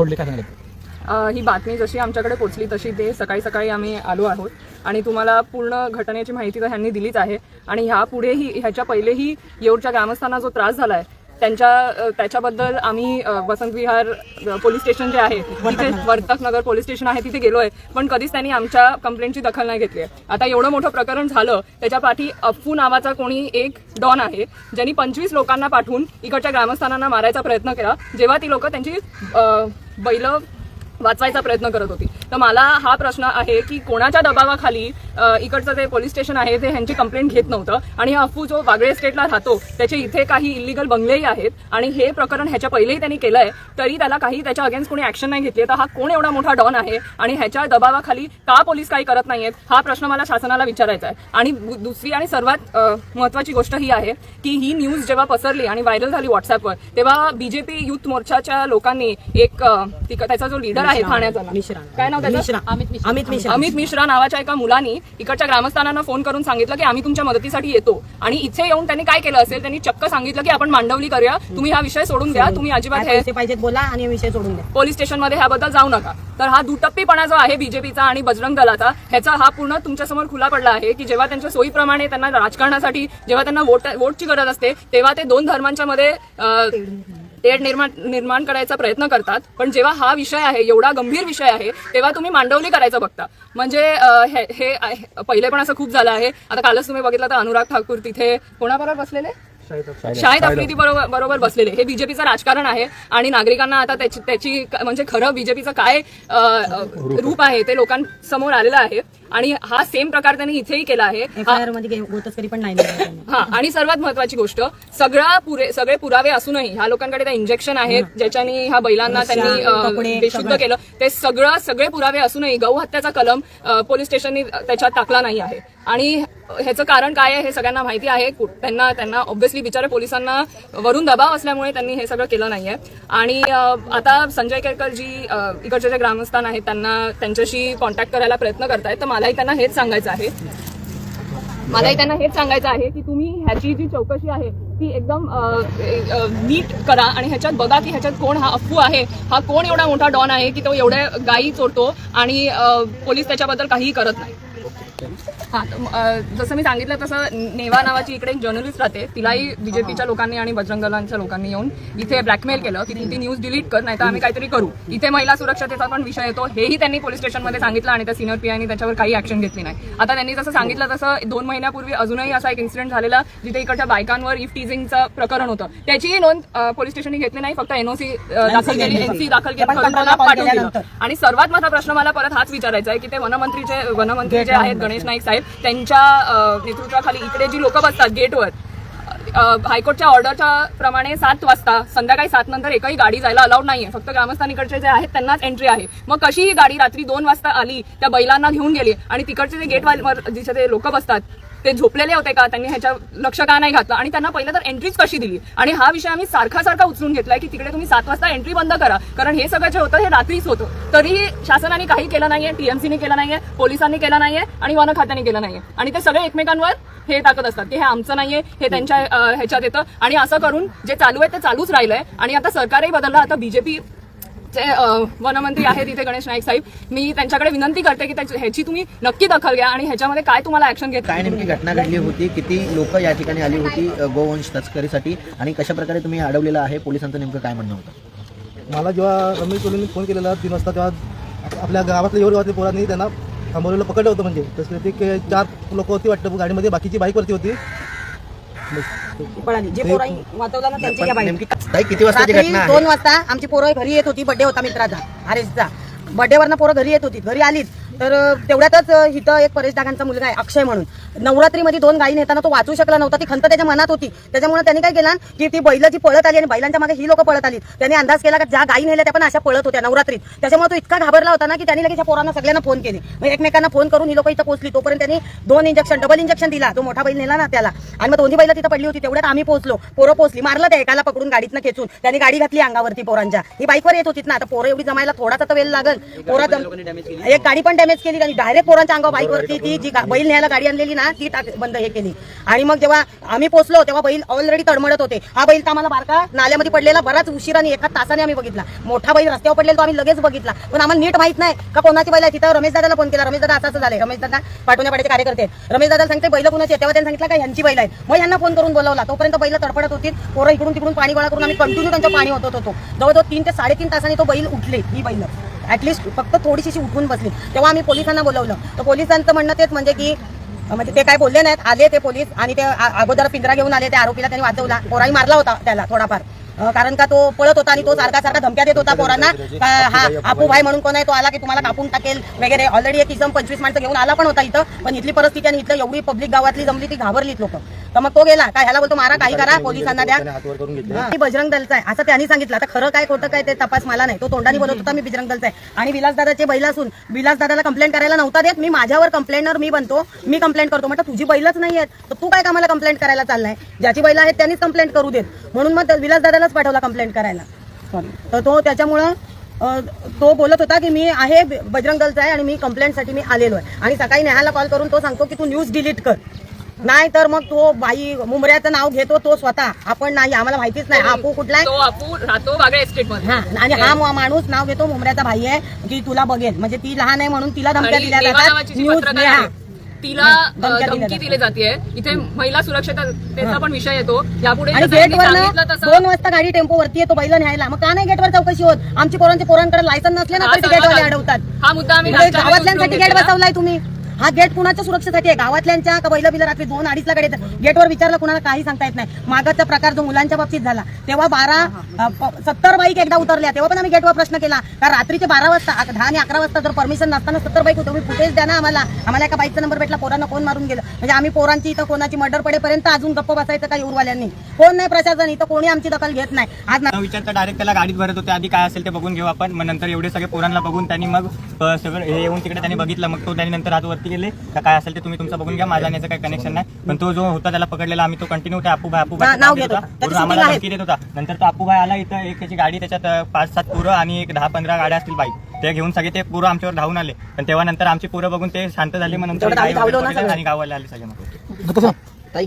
फोडले काय सांगितलं ही बातमी जशी आमच्याकडे पोचली तशी ते सकाळी सकाळी आम्ही आलो आहोत. आणि तुम्हाला पूर्ण घटनेची माहिती तर ह्यांनी दिलीच आहे. आणि ह्या पुढेही ह्याच्या पहिलेही येऊरच्या ग्रामस्थांना जो त्रास झाला आहे त्यांच्या त्याच्याबद्दल आम्ही वसंत विहार पोलीस स्टेशन जे आहे तिथे वर्तक. नगर पोलीस स्टेशन आहे तिथे गेलोय. पण कधीच त्यांनी आमच्या कंप्लेंटची दखल नाही घेतली आहे. आता एवढं मोठं प्रकरण झालं त्याच्या पाठी अप्पू नावाचा कोणी एक डॉन आहे ज्यांनी पंचवीस लोकांना पाठवून इकडच्या ग्रामस्थांना मारायचा प्रयत्न केला. जेव्हा ती लोक त्यांची अ, बैल वाचवायचा प्रयत्न करत होती. तर मला हा प्रश्न आहे की कोणाच्या दबावाखाली इकडचं जे पोलीस स्टेशन आहे ते ह्यांची कंप्लेंट घेत नव्हतं आणि हा अफू जो वागळे स्टेटला राहतो त्याचे इथे काही इलिगल बंगलेही आहेत आणि हे प्रकरण ह्याच्या पहिलेही त्यांनी केलंय तरी त्याला काही त्याच्या अगेन्स्ट कोणी ऍक्शन नाही घेतली. तर हा कोण एवढा मोठा डॉन आहे आणि ह्याच्या दबावाखाली का पोलीस काही करत नाहीयेत? हा प्रश्न मला शासनाला विचारायचा आहे. आणि दुसरी आणि सर्वात महत्त्वाची महत्वाची गोष्ट ही आहे की ही न्यूज जेव्हा पसरली आणि व्हायरल झाली व्हॉट्सअपवर तेव्हा बीजेपी युथ मोर्चाच्या लोकांनी एक त्याचा जो लीडर आहे ठाण्याचा मिश्रा. काय नाव त्याचं? अमित मिश्रा. अमित मिश्रा. नावाच्या एका मुलानी इकडच्या ग्रामस्थांना फोन करून सांगितलं की आम्ही तुमच्या मदतीसाठी येतो. आणि इथे येऊन त्यांनी काय केलं असेल त्यांनी चक्क सांगितलं की आपण मांडवली करूया. तुम्ही हा विषय सोडून द्या. तुम्ही अजिबात हे पैसे पाहिजेत बोला आणि विषय सोडून द्या. पोलीस स्टेशनमध्ये ह्याबद्दल जाऊ नका. तर हा दुटप्पीपणा जो आहे बीजेपीचा आणि बजरंग दलाचा ह्याचा हा पूर्ण तुमच्यासमोर खुला पडला आहे की जेव्हा त्यांच्या सोयीप्रमाणे त्यांना राजकारणासाठी जेव्हा त्यांना वोट वोटची गरज असते तेव्हा ते दोन धर्मांच्या मध्ये तेढ निर्माण निर्माण करायचा प्रयत्न करतात पण जेव्हा हा विषय आहे एवढा गंभीर विषय आहे तेव्हा तुम्ही मांडवली करायचं बघता. म्हणजे हे हे पहिले पण असं खूप झालं आहे. आता कालच तुम्ही बघितलं तर अनुराग ठाकूर तिथे कोणाबरोबर बसलेले? शाहिद आफ्रिदी बरोबर बरोबर बसलेले. हे बीजेपीचं राजकारण आहे आणि नागरिकांना आता त्याची त्याची क- म्हणजे खरं बीजेपीचं काय रूप आहे ते लोकांसमोर आलेलं आहे. आणि हा सेम प्रकार त्यांनी इथेही केला आहे. हा आणि सर्वात महत्वाची गोष्ट सगळा पुरे सगळे पुरावे असूनही ह्या लोकांकडे त्या इंजेक्शन आहेत ज्याच्यानी ह्या बैलांना त्यांनी बेशुद्ध सगळं. केलं ते सगळं सगळे पुरावे असूनही गौ हत्याचा कलम पोलीस स्टेशननी त्याच्यात टाकला नाही आहे. आणि ह्याचं कारण काय आहे हे सगळ्यांना माहिती आहे. त्यांना त्यांना ऑब्व्हियसली बिचारे पोलिसांना वरून दबाव असल्यामुळे त्यांनी हे सगळं केलं नाहीये. आणि आता संजय केळकर जी इकडचे जे ग्रामस्थान आहेत त्यांना त्यांच्याशी कॉन्टॅक्ट करायला प्रयत्न करतायत. तर मलाही त्यांना हेच सांगायचं आहे. मलाही त्यांना हेच सांगायचं आहे की तुम्ही ह्याची जी चौकशी आहे ती एकदम नीट करा आणि ह्याच्यात बघा की ह्याच्यात कोण हा अफू आहे. हा कोण एवढा मोठा डॉन आहे की तो एवढ्या गायी चोरतो आणि पोलीस त्याच्याबद्दल काहीही करत नाही. हा जसं मी सांगितलं तसं नेवा नावाची इकडे एक जर्नलिस्ट राहते. तिलाही बीजेपीच्या लोकांनी आणि बजरंग दलांच्या लोकांनी येऊन इथे ब्लॅकमेल केलं की तू न्यूज डिलीट कर नाही तर आम्ही काहीतरी करू. इथे महिला सुरक्षतेचा पण विषय येतो. हेही त्यांनी पोलीस स्टेशनमध्ये सांगितलं आणि त्या सिनियर पीआयनी त्याच्यावर काही ऍक्शन घेतली नाही. आता त्यांनी जसं सांगितलं तसं दोन महिन्यापूर्वी अजूनही असा एक इन्सिडेंट झालेला जिथे इकडच्या बायकांवर इफ टीझिंगचं प्रकरण होतं. त्याचीही नोंद पोलीस स्टेशनने घेतली नाही फक्त एनओसी दाखल केली एनसी दाखल केली. आणि सर्वात मोठा प्रश्न मला परत हाच विचारायचा आहे की ते वनमंत्रीचे वनमंत्री जे आहेत गणेश नाईक साहेब त्यांच्या नेतृत्वाखाली इकडे जी लोक बसतात गेटवर हायकोर्टच्या ऑर्डरच्या प्रमाणे सात वाजता संध्याकाळी सात नंतर एकही गाडी जायला अलाउड नाहीये. फक्त ग्रामस्थांकडचे जे आहेत त्यांनाच एंट्री आहे. मग कशी ही गाडी रात्री दोन वाजता आली त्या बैलांना घेऊन गेली आणि तिकडचे जे गेटवाल जिथे ते लोक बसतात ते झोपलेले होते का? त्यांनी ह्याच्या लक्ष का नाही घातलं? आणि त्यांना पहिलं तर एंट्रीच कशी दिली? आणि हा विषय आम्ही सारखा सारखा उचलून घेतलाय की तिकडे तुम्ही सात वाजता एंट्री बंद करा. कारण हे सगळं जे होतं हे रात्रीच होतं. तरी शासनाने काही केलं नाहीये टीएमसीने केलं नाहीये पोलिसांनी केलं नाहीये आणि वन खात्याने केलं नाहीये. आणि ते सगळे एकमेकांवर हे टाकत असतात की हे आमचं नाहीये हे त्यांच्या ह्याच्यात येतं. आणि असं करून जे चालू आहे ते चालूच राहिलंय. आणि आता सरकारही बदललं. आता बीजेपी अं, वनमंत्री आहेत इथे गणेश नाईक साहेब मी त्यांच्याकडे विनंती करते की त्याची- ह्याची तुम्ही नक्की दखल घ्या आणि ह्याच्यामध्ये काय तुम्हाला ऍक्शन घेत काय नेमकी घटना घडली होती? किती लोक या ठिकाणी आली होती गोवंश तस्करीसाठी? आणि कशा प्रकारे तुम्ही अडवलेलं आहे? पोलिसांचं नेमकं काय म्हणणं होतं? मला जेव्हा रमेश कोलींनी फोन केलेला तीन वाजता तेव्हा आप- आपल्या गावातल्या एवढ्या गावातल्या पोरांनी त्यांना थांबवलेलं पकडलं होतं म्हणजे. तसं ते चार लोक होती वाटतं गाडीमध्ये बाकीची बाईकवरती होती. पळाली. जे पोरं वाचवला ना त्यांची बाई ताई किती वाजताची रात्री घटना दोन वाजता आमची पोरं घरी येत होती बड्डे होता मित्राचा. हरेशचा बड्डेवरनं पोरं घरी येत होती घरी आलीच. तर तेवढ्यातच हिथं इथं एक परेश डागांचा मुलगा आहे अक्षय म्हणून. नवरात्रीमध्ये दोन गायी नेताना तो वाचू शकला नव्हता ती खंत त्याच्या मनात होती. त्याच्यामुळे त्यांनी काय केलं की ती बैल जी पळत आली आणि बैलांच्या मागे ही लोक पळत आली त्यांनी अंदाज केला की ज्या गायी नेल्या त्या पण अशा पळत होत्या नवरात्रीत. त्याच्यामुळे तो इतका घाबरला होता ना की त्यांनी लगेच या पोरांना सगळ्यांना फोन केले. मग एकमेकांना फोन करून ही लोक इथं पोहोचली. तोपर्यंत त्यांनी दोन इंजेक्शन डबल इंजेक्शन दिला. तो मोठा बैल नेला ना त्याला. आणि मग दोन्ही बैल तिथं पडली होती. तेवढ्यात आम्ही पोहोचलो. पोरं पोहोचली. मारलं त्या एकाला पकडून गाडीतनं खेचून. त्यांनी गाडी घातली अंगावरती पोरांच्या. ही बाईकवर येत होती ना. आता पोरं एवढी जमायला थोडासा तर वेळ लागल. पोरा एक गाडी पण डॅमेज केली आणि डायरेक्ट पोरांच्या अंगावर बाईकवरती ती जी बैल न्यायला गाडी आणलेली ना ती टाक बंद हे केली. आणि मग जेव्हा आम्ही पोहोचलो तेव्हा बैल ऑलरेडी तडमडत होते. हा बैल तर आम्हाला बारका नाल्यामध्ये पडलेला बराच उशिराने एका तासाने आम्ही बघितला. मोठा बैल रस्त्यावर पडलेला तो आम्ही लगेच बघितला. पण आम्हाला नीट माहीत नाही का कोणाची बैल आहे. तिथं रमेश दादाला फोन केला. रमेश दादा असं झालंय. रमेश दादा पाठवण्या पाड्याचे कार्यकर्ते रमेश दादा सांगते बैल कुणाची आहे तेव्हा त्यांनी सांगितलं का ह्यांची बैल आहेत. मग ह्यांना फोन करून बोलावला. तोपर्यंत बैल तडपडत होती. पोरं इकडून तिकडून पाणी गोळा करून आम्ही कंटिन्यू त्यांचं पाणी होत होतो. जवळजवळ तीन ते साडेतीन तासांनी तो बैल उठले ही बैल. ॲटलिस्ट फक्त थोडीशी उठून बसली. तेव्हा आम्ही पोलिसांना बोलवलं. तर पोलिसांचं म्हणणं तेच म्हणजे की म्हणजे ते काय बोलले नाहीत आले ते पोलीस आणि ते अगोदर पिंजरा घेऊन आले त्या आरोपीला त्यांनी वाचवला. पोराही मारला होता त्याला थोडाफार. कारण का तो पळत होता आणि तो सारखा सारखा धमक्या देत होता पोरांना. हा आपू भाई म्हणून कोण आहे तो आला की तुम्हाला कापून टाकेल वगैरे. ऑलरेडी एक इसम पंचवीस माणसं घेऊन आला पण होता इथं. पण इथली परिस्थिती आणि इथलं एवढी पब्लिक गावातली जमली ती घाबरलीत लोक. तर मग तो गेला. काय ह्याला बोलतो मारा काही करा पोलिसांना द्या. हातवर करून घेतले. मी बजरंग दलचा आहे. असं त्यांनी सांगितलं. आता खरं काय खोटं काय ते तपास मला नाही. तो तोंडाने बोलत होता मी बजरंग दलचा आहे. आणि विलास दादाचे बैल असून विलास दादाला कंप्लेंट करायला नव्हता देत. मी माझ्यावर कंप्लेंटर मी बनतो. मी कंप्लेंट करतो. म्हटलं तुझी बैलच नाही आहेत. तर तू काय कामाला कंप्लेंट करायला चाललाय? ज्याची बैल आहेत त्यांनीच कंप्लेंट करू देत. म्हणून मग विलास दादालाच पाठवला कंप्लेंट करायला. तर तो त्याच्यामुळं तो बोलत होता की मी आहे बजरंग दलचा आहे आणि मी कंप्लेंटसाठी मी आलेलो आहे. आणि सकाळी नेहाला कॉल करून तो सांगतो की तू न्यूज डिलीट कर. नाही तर मग तो बाई मुंबऱ्याचं नाव घेतो तो स्वतः. आपण नाही आम्हाला माहितीच नाही. आपू कुठला आहे तो आपू राहतो वागळे एस्टेटमध्ये. हा आणि हा मा- माणूस नाव घेतो मुंबऱ्याचा भाई आहे की तुला बघेल. म्हणजे ती लहान आहे म्हणून तिला धमक्या आणि दिल्या देवा जातात. नावाची जी न्यूज पत्रकार हा. तिला धमक्या अ, दिल्या धमकी जातात. दिली जाते इथे महिला सुरक्षिततेचा पण विषय येतो. यापुढे आणि जसं यांनी गेटवर सांगितलं तसं दोन वाजता गाडी टेम्पो वरती येतो बैल न्यायला. मग का नाही गेटवर चौकशी होत? आमची पोरांच्या पोरांकडे लायसन नसले ना हा तरी गेटवाले अडवतात. हा मुद्दा आम्ही म्हणजे वेळी गावातल्यांसाठी उचलून गेट. बसवलाय तुम्ही. हा गेट कुणाच्या सुरक्षेसाठी आहे? गावातल्यांच्या का बैल बिल रात्री दोन अडीचला कडे गेटवर विचारलं कुणाला काही सांगता येत नाही. मागचा प्रकार जो मुलांच्या बाबतीत झाला तेव्हा बारा सत्तर बाईक एकदा उतरल्या. तेव्हा पण आम्ही गेटवर प्रश्न केला. कारण रात्रीचे बारा वाजता दहा आणि अकरा वाजता जर परमिशन नसताना सत्तर बाईक तुम्ही फुटेज द्या ना आम्हाला. आम्हाला एका बाईकचा नंबर भेटला पोरांना कोण मारून गेलं? म्हणजे आम्ही पोरांची इथं कोणाची मर्डर पडेपर्यंत अजून गप्प बसायचं का येऊरवाल्यांनी? कोण नाही प्रशासन इथं कोणी आमची दखल घेत नाही. आज न विचारता डायरेक्ट त्याला गाडीत भरत होते. आधी काय असेल ते बघून घेऊ आपण. मग नंतर एवढे सगळे पोरांना बघून त्यांनी मग सगळं हे येऊन तिकडे त्यांनी बघितलं. मग तो त्यांनी नंतर हात वरती गेले का काय असेल ते तुम्ही तुमचं बघून घ्या माझा आणि याचं काही कनेक्शन नाही. पण तो जो होता त्याला पकडलेला आम्ही तो कंटिन्यू त्या अपूभाई ना- अपूभाई नाव घेत होता. त्याची आम्हाला आहे. धमकी देत होता. नंतर तो अपूभाई आला इथं एक त्याची गाडी त्याच्यात अ, पाच सात पोरं आणि एक दहा पंधरा गाड्या असतील बाईक ते घेऊन सगळे ते पोरं आमच्यावर धावून आले. पण तेव्हा नंतर आमची पोरं बघून ते शांत झाले मग नंतर तेवढं आम्ही गाडी वगैरे धावलो ना पकडले सगळे. आणि गावाला आले सगळे मग. ताई.